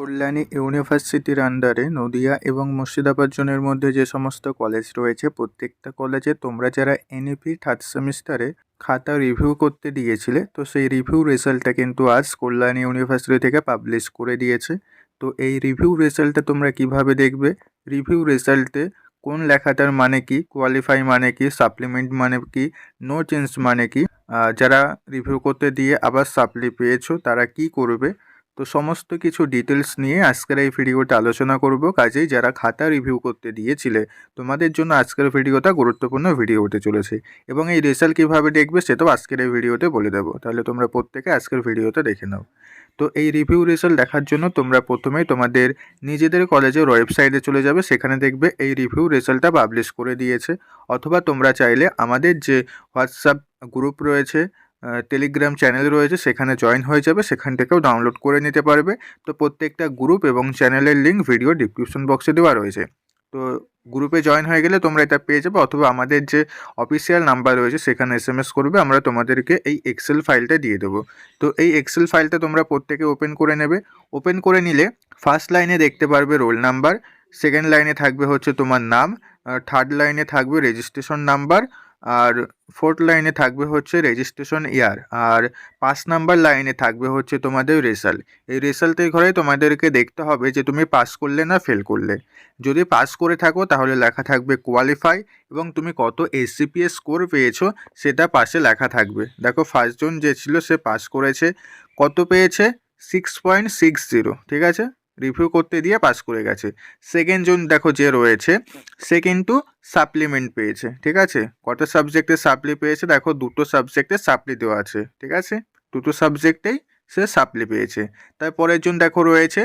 কল্যাণী ইউনিভার্সিটির আন্ডারে নদিয়া এবং মুর্শিদাবাদ জোনের মধ্যে যে সমস্ত কলেজ রয়েছে, প্রত্যেকটা কলেজে তোমরা যারা এনইপি থার্ড সেমিস্টারে খাতা রিভিউ করতে দিয়েছিলে, তো সেই রিভিউ রেজাল্টটা কিন্তু আজ কল্যাণী ইউনিভার্সিটি থেকে পাবলিশ করে দিয়েছে। তো এই রিভিউ রেজাল্টটা তোমরা কীভাবে দেখবে? রিভিউ রেজাল্টে কোন লেখাটার মানে কি কোয়ালিফাই মানে কি সাপ্লিমেন্ট মানে কি নো চেঞ্জ মানে কি যারা রিভিউ করতে দিয়ে আবার সাপ্লি পেয়েছ, তারা কি করবে? তো সমস্ত কিছু ডিটেলস নিয়ে আজকের এই ভিডিওটা আলোচনা করব। কাজেই যারা খাতা রিভিউ করতে দিয়েছিলে, তোমাদের জন্য আজকের ভিডিওটা গুরুত্বপূর্ণ ভিডিও হতে চলেছে এবং এই রেজাল্ট কীভাবে দেখবে সেটাও আজকের এই ভিডিওতে বলে দেবো। তাহলে তোমরা প্রত্যেকে আজকের ভিডিওটা দেখে নাও। তো এই রিভিউ রেজাল্ট দেখার জন্য তোমরা প্রথমেই তোমাদের নিজেদের কলেজের ওয়েবসাইটে চলে যাবে। সেখানে দেখবে এই রিভিউ রেজাল্টটা পাবলিশ করে দিয়েছে। অথবা তোমরা চাইলে আমাদের যে হোয়াটসঅ্যাপ গ্রুপ রয়েছে টেলিগ্রাম চ্যানেল রয়েছে, সেখানে জয়েন হয়ে যাবে, সেখান থেকেও ডাউনলোড করে নিতে পারবে। তো প্রত্যেকটা গ্রুপ এবং চ্যানেলের লিঙ্ক ভিডিও ডিসক্রিপশন বক্সে দেওয়া রয়েছে। তো গ্রুপে জয়েন হয়ে গেলে তোমরা এটা পেয়ে যাবে, অথবা আমাদের যে অফিসিয়াল নাম্বার রয়েছে, সেখানে এস এম এস করবে, আমরা তোমাদেরকে এই এক্সেল ফাইলটা দিয়ে দেবো। তো এই এক্সেল ফাইলটা তোমরা প্রত্যেকে ওপেন করে নেবে। ওপেন করে নিলে ফার্স্ট লাইনে দেখতে পারবে রোল নাম্বার সেকেন্ড লাইনে থাকবে হচ্ছে তোমার নাম থার্ড লাইনে থাকবে রেজিস্ট্রেশন নাম্বার আর ফোর্থ লাইনে থাকবে হচ্ছে রেজিস্ট্রেশন ইয়ার আর পাঁচ নাম্বার লাইনে থাকবে হচ্ছে তোমাদের রেজাল্ট এই রেজাল্টের ঘরে তোমাদেরকে দেখতে হবে যে তুমি পাস করলে না ফেল করলে। যদি পাস করে থাকো তাহলে লেখা থাকবে কোয়ালিফাই এবং তুমি কত এসসিপিএস স্কোর পেয়েছ সেটা পাশে লেখা থাকবে। দেখো ফার্স্টজন যে ছিল সে পাস করেছে। কত পেয়েছে? সিক্স পয়েন্ট সিক্স জিরো ঠিক আছে? রিভিউ করতে দিয়ে পাস করে গেছে। সেকেন্ড জন দেখো যে রয়েছে, সে কিন্তু সাপ্লিমেন্ট পেয়েছে, ঠিক আছে? কত সাবজেক্টে সাপ্লি পেয়েছে? দেখো দুটো সাবজেক্টে সাপ্লি দেওয়া আছে, ঠিক আছে? দুটো সাবজেক্টেই সে সাপ্লি পেয়েছে। তারপরের জন দেখো রয়েছে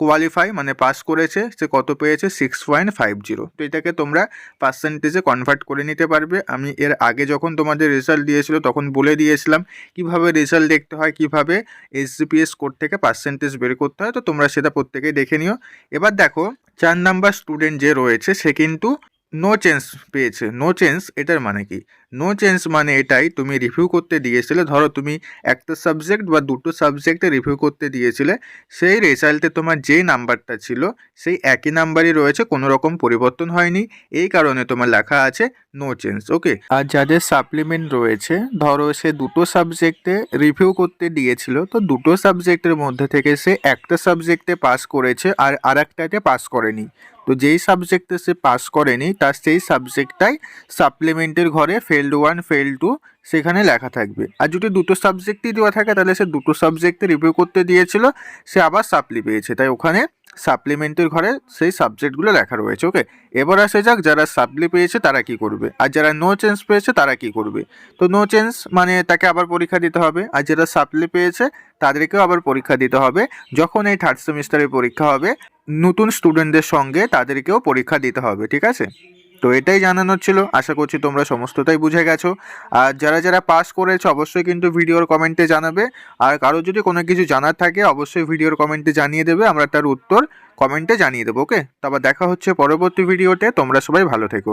কোয়ালিফাই মানে পাস করেছে, সে কত পেয়েছে? সিক্স পয়েন্ট ফাইভ জিরো তো এটাকে তোমরা পার্সেন্টেজে কনভার্ট করে নিতে পারবে। আমি এর আগে যখন তোমাদের রেজাল্ট দিয়েছিল, তখন বলে দিয়েছিলাম কীভাবে রেজাল্ট দেখতে হয়, কীভাবে এসজিপিএস কোড থেকে পার্সেন্টেজ বের করতে হয়। তো তোমরা সেটা প্রত্যেকেই দেখে নিও। এবার দেখো, চার নাম্বার স্টুডেন্ট যে রয়েছে, সে কিন্তু নো চেঞ্জ পেয়েছে। নো চেঞ্জ এটার মানে কি? নো চেঞ্জ মানে এটাই, তুমি রিভিউ করতে দিয়েছিলে, ধরো তুমি একটা সাবজেক্ট বা দুটো সাবজেক্টে রিভিউ করতে দিয়েছিলে, সেই রেজাল্টে তোমার যে নাম্বারটা ছিল, সেই একই নাম্বারই রয়েছে, কোনো রকম পরিবর্তন হয়নি, এই কারণে তোমার লেখা আছে নো চেঞ্জ ওকে আর যাদের সাপ্লিমেন্ট রয়েছে, ধরো সে দুটো সাবজেক্টে রিভিউ করতে দিয়েছিল, তো দুটো সাবজেক্টের মধ্যে থেকে সে একটা সাবজেক্টে পাস করেছে, আর আরেকটাতে পাস করেনি। তো যেই সাবজেক্টে সে পাস করেনি, তার সেই সাবজেক্টটাই সাপ্লিমেন্টের ঘরে ফেল্ড ওয়ান ফেল টু সেখানে লেখা থাকবে। আর যদি দুটো সাবজেক্টই দেওয়া থাকে, তাহলে সে দুটো সাবজেক্টে রিভিউ করতে দিয়েছিল, সে আবার সাপ্লি পেয়েছে। তাই ওখানে সাপ্লিমেন্টের ঘরে সেই সাবজেক্টগুলো লেখা রয়েছে ওকে এবার আসে যাক যারা সাপ্লি পেয়েছে, তারা কি করবে? আর যারা নো চেঞ্জ পেয়েছে, তারা কি করবে? তো নো চেঞ্জ মানে তাকে আবার পরীক্ষা দিতে হবে। আর যারা সাপ্লি পেয়েছে, তাদেরকেও আবার পরীক্ষা দিতে হবে। যখন এই থার্ড সেমিস্টারের পরীক্ষা হবে নতুন স্টুডেন্টদের সঙ্গে তাদেরকেও পরীক্ষা দিতে হবে, ঠিক আছে? তো এটাই জানানোর ছিল। আশা করছি তোমরা সমস্তটাই বুঝে গেছো। আর যারা যারা পাস করেছে, অবশ্যই কিন্তু ভিডিওর কমেন্টে জানাবে। আর কারও যদি কোনো কিছু জানার থাকে, অবশ্যই ভিডিওর কমেন্টে জানিয়ে দেবে। আমরা তার উত্তর কমেন্টে জানিয়ে দেবো ওকে তারপর দেখা হচ্ছে পরবর্তী ভিডিওতে তোমরা সবাই ভালো থেকো।